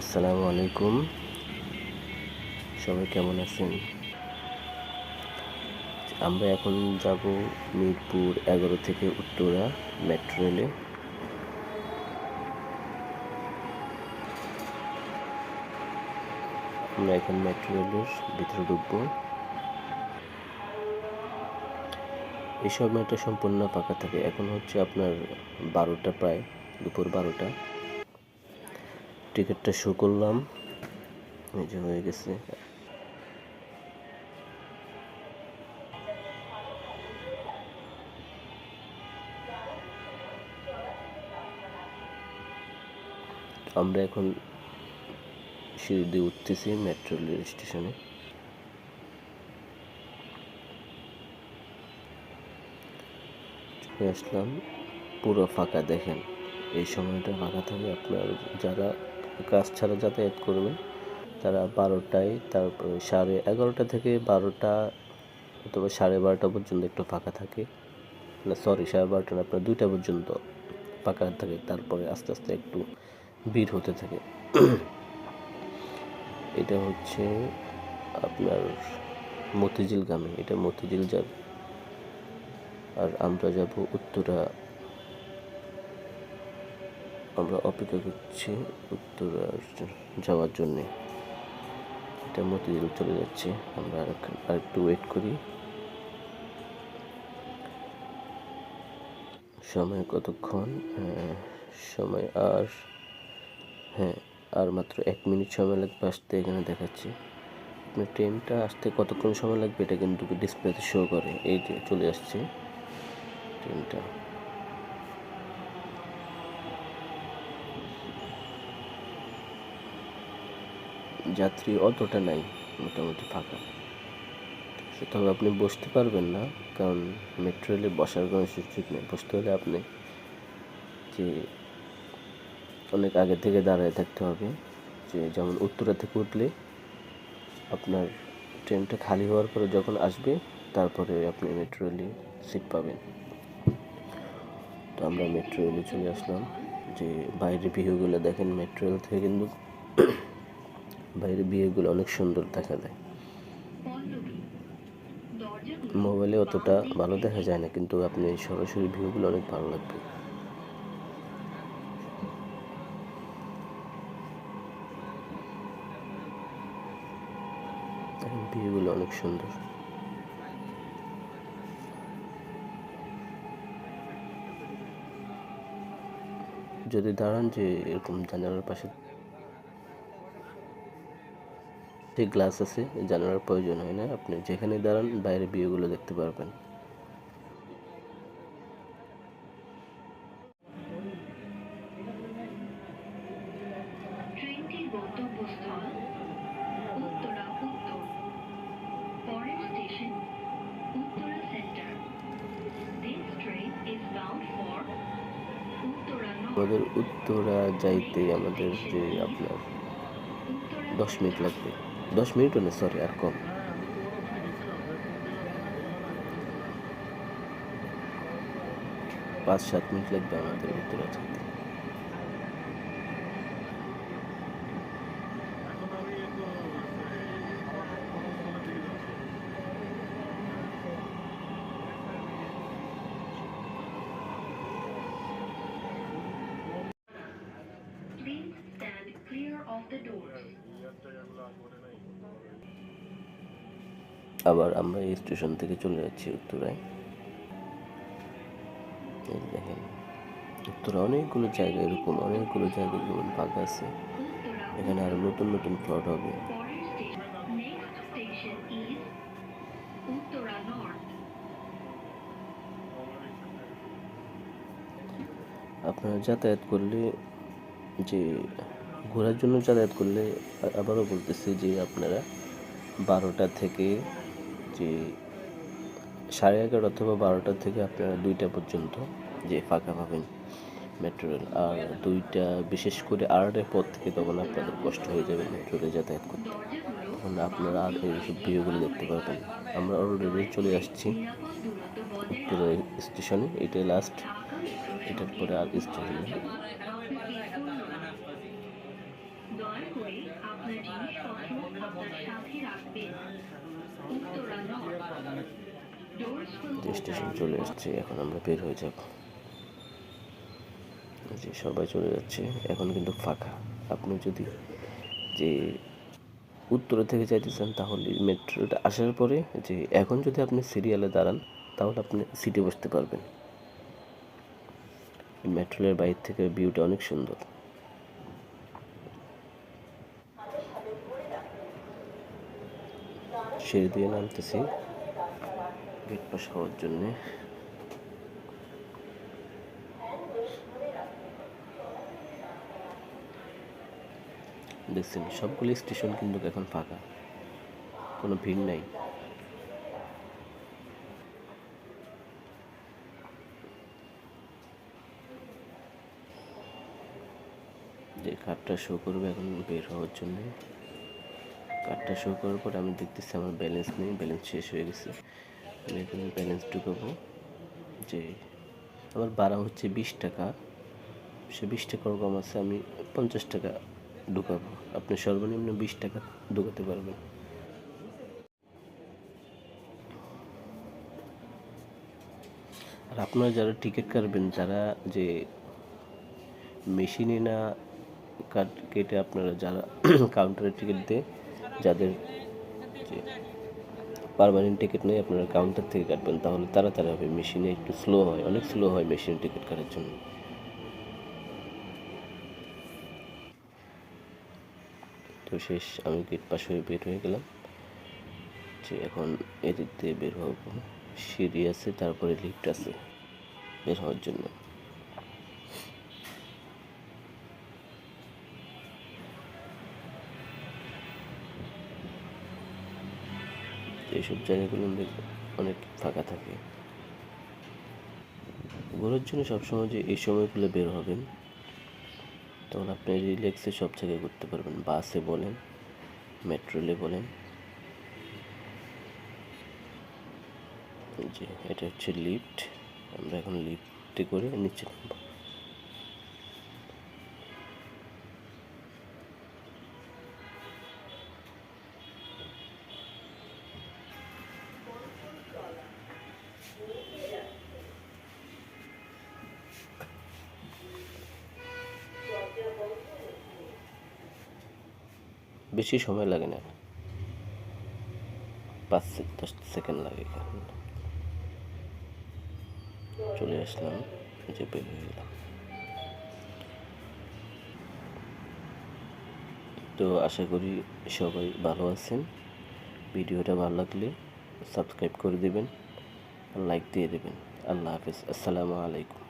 আসসালামু আলাইকুম। সবাই কেমন আছেন? আমরা এখন যাব মিরপুর এগারো থেকে উত্তরা মেট্রো রেলে। আমরা এখন মেট্রো রেলের ভিতরে ঢুকবো। এই সময়টা সম্পূর্ণ পাকা থাকে। এখন হচ্ছে আপনার বারোটা প্রায়, দুপুর বারোটা। টিকিটটা শো করলাম। এই যে হয়ে গেছে। আমরা এখন সিঁড়ি দিয়ে উঠতেছি মেট্রো রেল স্টেশনে। চলে আসলাম। পুরো ফাঁকা দেখেন। এই সময়টা ফাঁকা থাকে আপনার যারা কাজ ছাড়া যাতায়াত করবেন তারা বারোটায় তারপরে সাড়ে এগারোটা থেকে বারোটা অথবা সাড়ে বারোটা পর্যন্ত একটু ফাঁকা থাকে। না সরি সাড়ে বারোটা না, আপনার দুইটা পর্যন্ত ফাঁকা থাকে। তারপরে আস্তে আস্তে একটু ভিড় হতে থাকে। এটা হচ্ছে আপনার মতিঝিল মতিঝিলগামী এটা মতিঝিল যাবে। আর আমরা যাব উত্তরা আমরা অপেক্ষা করছি উত্তরা যাওয়ার জন্যে। এটা মতিঝিল চলে যাচ্ছে। আমরা আর এক- একটু ওয়েট করি। সময় কতক্ষণ? সময় আর হ্যাঁ আর মাত্র এক মিনিট সময় লাগবে আসতে এখানে দেখাচ্ছি। আপনার ট্রেনটা আসতে কতক্ষণ সময় লাগবে? এটা কিন্তু ডিসপ্লেতে শো করে। এই চলে আসছে ট্রেনটা যাত্রী অতটা নাই, মোটামুটি ফাঁকা। তবে আপনি বসতে পারবেন না, কারণ মেট্রো রেলে বসার কোনো সুযোগ নেই। বসতে হলে আপনি যে অনেক আগে থেকে দাঁড়ায় থাকতে হবে, যে যেমন উত্তরা থেকে উঠলে আপনার ট্রেনটা খালি হওয়ার পরে যখন আসবে, তারপরে আপনি মেট্রো রেলে সিট পাবেন। তো আমরা মেট্রো রেলে চলে আসলাম। যে বাইরের ভিউগুলো দেখেন মেট্রো রেল থেকে কিন্তু বাইরের বিয়েগুলো অনেক সুন্দর দেখা যায়। মোবাইলে অতটা ভালো দেখা যায় না, কিন্তু আপনি সরাসরি ভিউগুলো অনেক ভালো লাগবে। ভিউগুলো অনেক সুন্দর। যদি দাঁড়ান যে এরকম জানালার পাশে যে গ্লাস আছে জানালার প্রয়োজন হয় না। আপনি যেখানে দাঁড়ান বাইরে ভিউগুলো দেখতে পারবেন। আমাদের উত্তরা যাইতে আমাদের যে আপনার দশ মিনিট লাগবে। দশ মিনিটও না সরি আর কম। পাঁচ সাত মিনিট লাগবে আমাদের উত্তরা যেতে আবার আমরা এই স্টেশন থেকে চলে যাচ্ছি উত্তরায়। দেখেন, উত্তরা অনেকগুলো জায়গা, এরকম অনেকগুলো জায়গা যেমন ফাঁকা আছে। এখানে আরও নতুন নতুন প্লট হবে। আপনারা যাতায়াত করলে যে, ঘোরার জন্য যাতায়াত করলে আবারও বলতেছি যে আপনারা বারোটা থেকে যে সাড়ে এগারো অথবা বারোটা থেকে আপনারা দুইটা পর্যন্ত যে ফাঁকা পাবেন মেট্রো রেল আর দুইটা বিশেষ করে আড়াইটার পর থেকে তখন আপনাদের কষ্ট হয়ে যাবে মেট্রো রেলে যাতায়াত করতে। তখন আপনারা আর এইসব ভিডিওগুলো দেখতে পারবেন আমরা অলরেডি চলে আসছি উত্তরা স্টেশনে এটাই লাস্ট এটার পরে আর স্টেশন দয়া করে আপনার জিনিসপত্র সাথে রাখবেন। স্টেশন চলে আসছে এখন আমরা বের হয়ে যাব। যে সবাই চলে যাচ্ছে, এখন কিন্তু ফাঁকা। আপনি যদি যে উত্তরে থেকে যাইতে চান তাহলে মেট্রোটা আসার পরে যে এখন যদি আপনি সিরিয়ালে দাঁড়ান, তাহলে আপনি সিটে বসতে পারবেন। মেট্রো রেলের বাইরে থেকে ভিউটা অনেক সুন্দর। সিঁড়ি দিয়ে নামতেছি। গেট পাস হওয়ার জন্যে। দেখছেন, সবগুলি স্টেশন কিন্তু এখন ফাঁকা। কোনো ভিড় নাই। যে কার্ডটা শো করবে এখন বের হওয়ার জন্য। কার্ডটা শো করার পর আমি দেখতেছি আমার ব্যালেন্স নেই ব্যালেন্স শেষ হয়ে গেছে। আমি এখানে ব্যালেন্স ঢুকাবো। যে আমার ভাড়া হচ্ছে বিশ টাকা। সে বিশ টাকার কম আছে, আমি পঞ্চাশ টাকা ঢুকাবো। আপনি সর্বনিম্ন বিশ টাকা ঢুকাতে পারবেন। আর আপনারা যারা টিকিট কাটবেন, যারা যে মেশিনে না কাট কেটে আপনারা যারা কাউন্টারে টিকিট দেয় যাদের পারমানেন্ট টিকিট নেই, আপনারা কাউন্টার থেকে কাটবেন, তাহলে তাড়াতাড়ি হবে মেশিনে একটু স্লো হয়, অনেক স্লো হয় মেশিনে টিকিট কাটার জন্য। তো শেষ, আমি গেট পাশ হয়ে বের হয়ে গেলাম। যে এখন এদিক দিয়ে বের হব। সিঁড়ি আছে, তারপরে লিফট আছে, বের হওয়ার জন্য। এইসব জায়গাগুলো অনেক ফাঁকা থাকে। ঘোরার জন্য সবসময় যে এই সময়গুলো বের হবেন, তখন আপনি রিল্যাক্সে সব জায়গায় ঘুরতে পারবেন। বাসে বলেন মেট্রো রেলে বলেন। যে, এটা হচ্ছে লিফট আমরা এখন লিফটে করে নিচে নামবো। বেশি সময় লাগে না। পাঁচ দশ সেকেন্ড লাগে চলে আসলাম যে বের হয়ে গেলাম। তো আশা করি সবাই ভালো আছেন। ভিডিওটা ভালো লাগলে সাবস্ক্রাইব করে দেবেন, লাইক দিয়ে দেবেন। আল্লাহ হাফিজ। আসসালামু আলাইকুম।